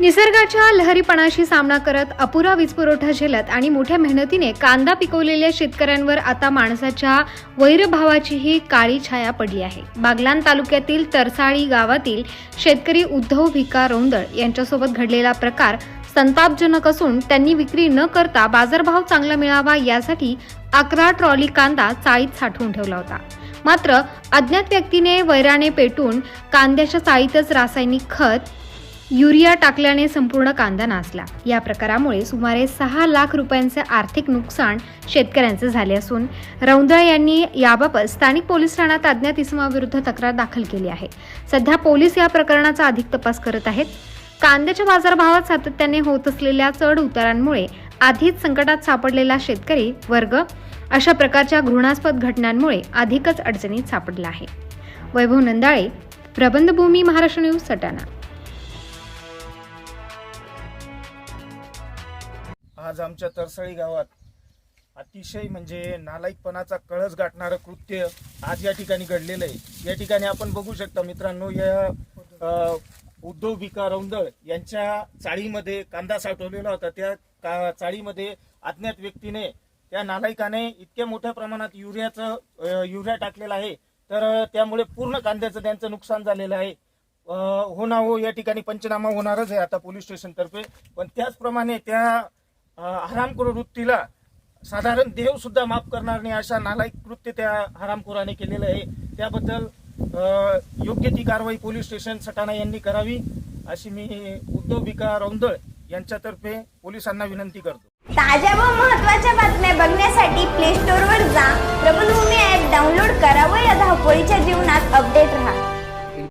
निसर्गाच्या लहरीपणाशी सामना करत अपुरा वीजपुरवठा झेलत आणि मोठ्या मेहनतीने कांदा पिकवलेल्या शेतकऱ्यांवर आता माणसाच्या वैरभावाचीही काळी छाया पडली आहे. बागलान तालुक्यातील तरसाळी गावातील शेतकरी उद्धव भिका रोंदळ यांच्यासोबत घडलेला प्रकार संतापजनक असून त्यांनी विक्री न करता बाजारभाव चांगला मिळावा यासाठी अकरा ट्रॉली कांदा चाळीत साठवून ठेवला होता. मात्र अज्ञात व्यक्तीने वैराने पेटून कांद्याच्या चाळीतच रासायनिक खत युरिया टाकल्याने संपूर्ण कांदा नासला. या प्रकारामुळे सुमारे सहा लाख रुपयांचे आर्थिक नुकसान शेतकऱ्यांचे झाले असून रौंदळ यांनी याबाबत स्थानिक पोलीस ठाण्यात अज्ञात इसमाविरुद्ध तक्रार दाखल केली आहे. सध्या पोलीस या प्रकरणाचा अधिक तपास करत आहेत. कांद्याच्या बाजारभावात सातत्याने होत असलेल्या चढ उतारांमुळे आधीच संकटात सापडलेला शेतकरी वर्ग अशा प्रकारच्या घृणास्पद घटनांमुळे अधिकच अडचणीत सापडला आहे. वैभव नंदाळे प्रबंधभूमी महाराष्ट्र न्यूज सटाणा. आज आमच्या तरसळी गावात अतिशय म्हणजे नालायकपणाचा कळस गाठणारं कृत्य आज या ठिकाणी घडलेलं आहे. या ठिकाणी आपण बघू शकता मित्रांनो या उद्धव भिका रौंदळ यांच्या चाळीमध्ये कांदा साठवलेला होता. त्या का चाळीमध्ये अज्ञात व्यक्तीने त्या नालायकाने इतक्या मोठ्या प्रमाणात युरियाचं युरिया टाकलेला आहे. तर त्यामुळे पूर्ण कांद्याचं त्यांचं नुकसान झालेलं आहे. हो ना हो या ठिकाणी पंचनामा होणारच आहे आता पोलीस स्टेशनतर्फे. पण त्याचप्रमाणे त्या हरामखोर वृत्तीला साधारण देव सुद्धा माफ करणार नाही अशा नालायक कृत्य त्या हरामखोराने केलेलं आहे. त्याबद्दल योग्य ती कारवाई पोलीस स्टेशन सटाणा यांनी करावी अशी मी उद्धव भिका रौंदळ यांच्यातर्फे पोलिसांना विनंती करतो. ताज्या व महत्त्वाच्या बातम्या बघण्यासाठी प्ले स्टोअरवर जा. प्रबलभूमी ॲप डाउनलोड करा व या धावपळीच्या जीवनात अपडेट राहा.